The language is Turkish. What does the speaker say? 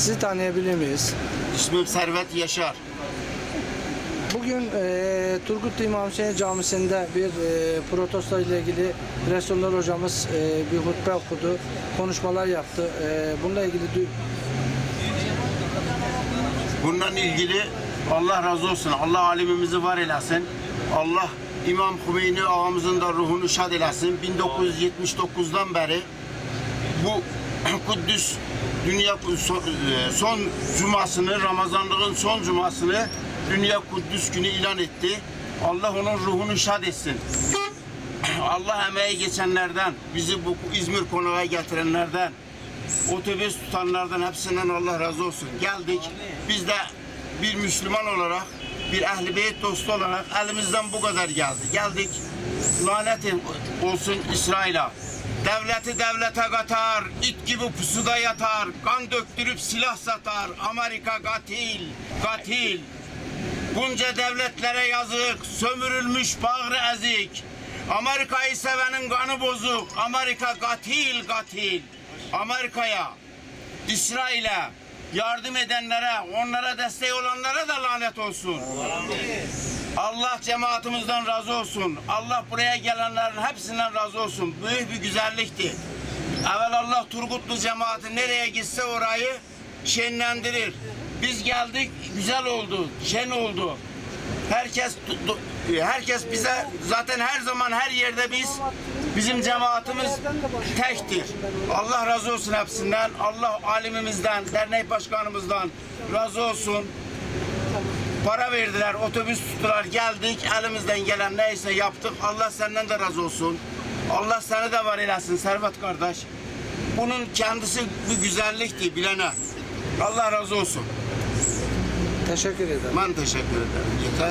Sizi tanıyabilir miyiz? İsmim Servet Yaşar. Bugün e, Turgut İmam Hüseyin Camisi'nde bir e, protesto ile ilgili Resulullah hocamız e, bir hutbe okudu, konuşmalar yaptı. E, bununla ilgili Bundan ilgili Allah razı olsun. Allah alimimizi var eylesin. Allah İmam Hümeyni ağamızın da ruhunu şad eylesin. 1979'dan beri bu Kuddüs Dünya son, e, son cumasını, Ramazanlığın son cumasını Dünya Kuddüs günü ilan etti. Allah onun ruhunu şad etsin. Allah emeği geçenlerden, bizi bu İzmir konağa getirenlerden, otobüs tutanlardan hepsinden Allah razı olsun. Geldik. Biz de bir Müslüman olarak, bir ehl-i beyt dostu olarak elimizden bu kadar geldi. Geldik. Lanet olsun İsrail'e. Devleti devlete katar, it gibi pusuda yatar, kan döktürüp silah satar. Amerika katil, katil. Bunca devletlere yazık, sömürülmüş bağrı ezik. Amerika'yı sevenin kanı bozuk. Amerika katil katil. Amerika'ya, İsrail'e yardım edenlere, onlara destek olanlara da lanet olsun. Allah cemaatimizden razı olsun. Allah buraya gelenlerin hepsinden razı olsun. Büyük bir güzellikti. Evvel Allah Turgutlu cemaati nereye gitse orayı şenlendirir. Biz geldik, güzel oldu, şen oldu. Herkes herkes bize zaten her zaman her yerde biz bizim cemaatimiz tektir. Allah razı olsun hepsinden. Allah alimimizden, dernek başkanımızdan razı olsun. Para verdiler, otobüs tuttular, geldik. Elimizden gelen neyse yaptık. Allah senden de razı olsun. Allah seni de var eylesin Servet kardeş. Bunun kendisi bir güzellikti bilene. Allah razı olsun. teşekkür ederim. Ben teşekkür ederim. Yeter.